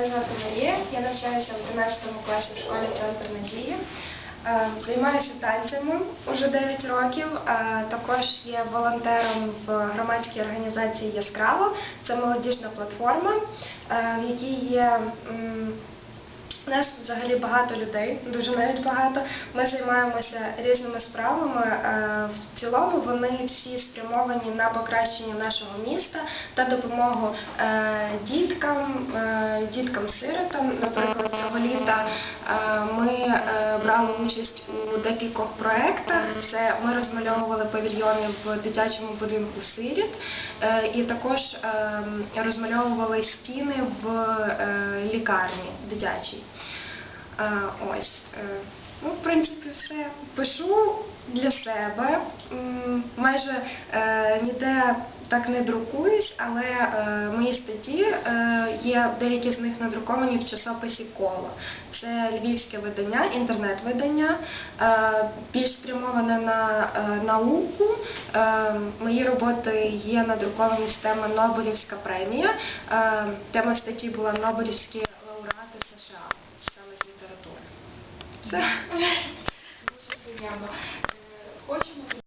Мене звати Марія, я навчаюся в 11 класі в школі Центр Надії. Е, Займаюся танцями вже 9 років. Е, Також є волонтером в громадській організації Яскраво. Це молодіжна платформа, е, в якій є нас взагалі багато людей, дуже навіть багато. Ми займаємося різними справами. Е, В цілому вони всі спрямовані на покращення нашого міста та допомогу е, діткам, е, діткам-сиротам. Наприклад, цього е, ми е, брали участь у декількох проєктах. Це ми розмальовували павільйони в дитячому будинку сиріт, е, і також розмальовували стіни в лікарні дитячій. Ось. Ну, в принципі, все. Пишу для себе. Майже е, ніде так не друкуюсь, але е, статті е, є деякі з них надруковані в часописі коло. Це львівське видання, інтернет-видання, е, більш спрямоване на е, науку. Мої роботи є надруковані з теми Нобелівська премія. Тема статті була Нобелівські лауреати США саме з літератури. Все. Дуже приємно. Хочемо